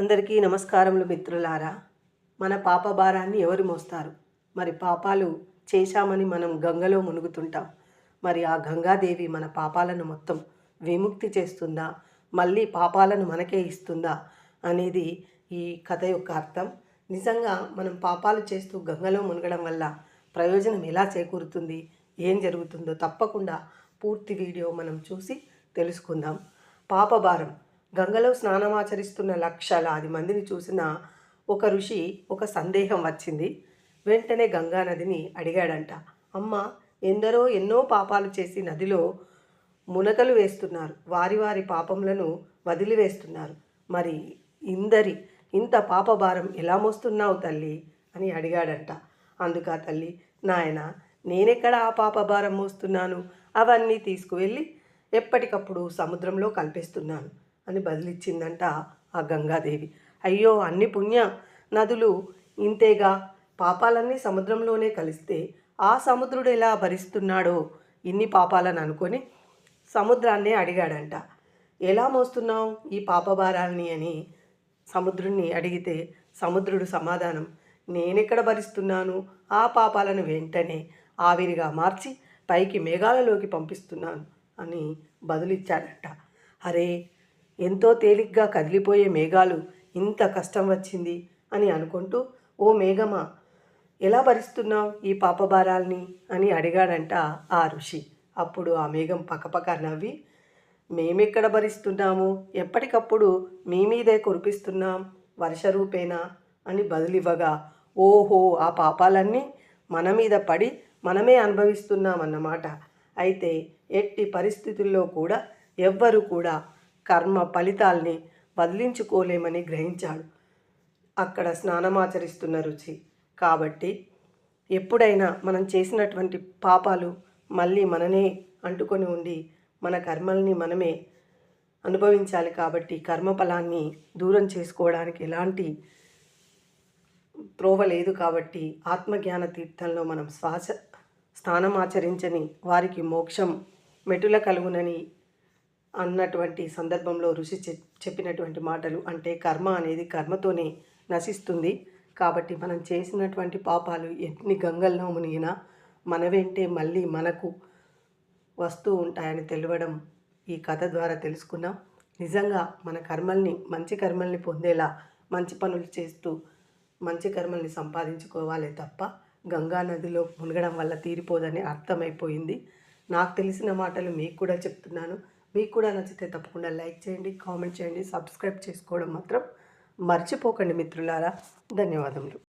అందరికీ నమస్కారములు మిత్రులారా. మన పాప భారాన్ని ఎవరు మోస్తారు? మరి పాపాలు చేశామని మనం గంగలో మునుగుతుంటాం. మరి ఆ గంగాదేవి మన పాపాలను మొత్తం విముక్తి చేస్తుందా? మళ్ళీ పాపాలను మనకే ఇస్తుందా? అనేది ఈ కథ యొక్క అర్థం. నిజంగా మనం పాపాలు చేస్తూ గంగలో మునగడం వల్ల ప్రయోజనం ఎలా చేకూరుతుంది? ఏం జరుగుతుందో తప్పకుండా పూర్తి వీడియో మనం చూసి తెలుసుకుందాం. పాపభారం. గంగలో స్నానమాచరిస్తున్న లక్షలాది మందిని చూసిన ఒక ఋషి ఒక సందేహం వచ్చింది. వెంటనే గంగా నదిని అడిగాడంట. అమ్మ ఎందరో ఎన్నో పాపాలు చేసి నదిలో మునకలు వేస్తున్నారు. వారి వారి పాపములను వదిలివేస్తున్నారు. మరి ఇందరి ఇంత పాపభారం ఎలా మోస్తున్నావు తల్లి? అని అడిగాడంట. అందుక తల్లి నాయన నేనెక్కడ ఆ పాపభారం మోస్తున్నాను? అవన్నీ తీసుకువెళ్ళి ఎప్పటికప్పుడు సముద్రంలో కల్పిస్తున్నాను. అని బదిలిచ్చిందంట ఆ గంగాదేవి. అయ్యో అన్ని పుణ్య నదులు ఇంతేగా? పాపాలన్నీ సముద్రంలోనే కలిస్తే ఆ సముద్రుడు ఎలా భరిస్తున్నాడో? ఇన్ని పాపాలను అనుకొని సముద్రాన్నే అడిగాడంట. ఎలా మోస్తున్నావు ఈ పాపభారాల్ని అని సముద్రుణ్ణి అడిగితే సముద్రుడు సమాధానం నేనెక్కడ భరిస్తున్నాను? ఆ పాపాలను వెంటనే ఆవిరిగా మార్చి పైకి మేఘాలలోకి పంపిస్తున్నాను అని బదులిచ్చాడట. అరే ఎంతో తేలిగ్గా కదిలిపోయే మేఘాలు ఇంత కష్టం వచ్చింది అని అనుకుంటూ ఓ మేఘమా ఎలా భరిస్తున్నావు ఈ పాపభారాల్ని? అని అడిగాడంట ఆ ఋషి. అప్పుడు ఆ మేఘం పక్కపక్క నవ్వి మేమెక్కడ భరిస్తున్నాము? ఎప్పటికప్పుడు మీ మీదే కురిపిస్తున్నాం వర్షరూపేనా అని బదులివ్వగా ఓహో ఆ పాపాలన్నీ మన మీద పడి మనమే అనుభవిస్తున్నామన్నమాట. అయితే ఎట్టి పరిస్థితుల్లో కూడా ఎవ్వరు కూడా కర్మ ఫలితాల్ని వదిలించుకోలేమని గ్రహించాడు. అక్కడ స్నానమాచరిస్తున్న రుచి. కాబట్టి ఎప్పుడైనా మనం చేసినటువంటి పాపాలు మళ్ళీ మననే అంటుకొని ఉండి మన కర్మల్ని మనమే అనుభవించాలి కాబట్టి కర్మఫలాన్ని దూరం చేసుకోవడానికి ఎలాంటి త్రోవ లేదు కాబట్టి ఆత్మజ్ఞాన తీర్థంలో మనం శ్వాస స్థానం ఆచరించని వారికి మోక్షం మెటుల కలుగునని అన్నటువంటి సందర్భంలో ఋషి చెప్పినటువంటి మాటలు అంటే కర్మ అనేది కర్మతోనే నశిస్తుంది. కాబట్టి మనం చేసినటువంటి పాపాలు ఎన్ని గంగల్లో మునిగినా మన వెంటే మళ్ళీ మనకు వస్తూ ఉంటాయని తెలియడం ఈ కథ ద్వారా తెలుసుకున్నాం. నిజంగా మన కర్మల్ని మంచి కర్మల్ని పొందేలా మంచి పనులు చేస్తూ మంచి కర్మల్ని సంపాదించుకోవాలి తప్ప గంగా నదిలో మునగడం వల్ల తీరిపోదని అర్థమైపోయింది. నాకు తెలిసిన మాటలు మీకు కూడా చెప్తున్నాను. మీకు కూడా నచ్చితే తప్పకుండా లైక్ చేయండి కామెంట్ చేయండి సబ్స్క్రైబ్ చేసుకోవడం మాత్రం మర్చిపోకండి మిత్రులారా. ధన్యవాదములు.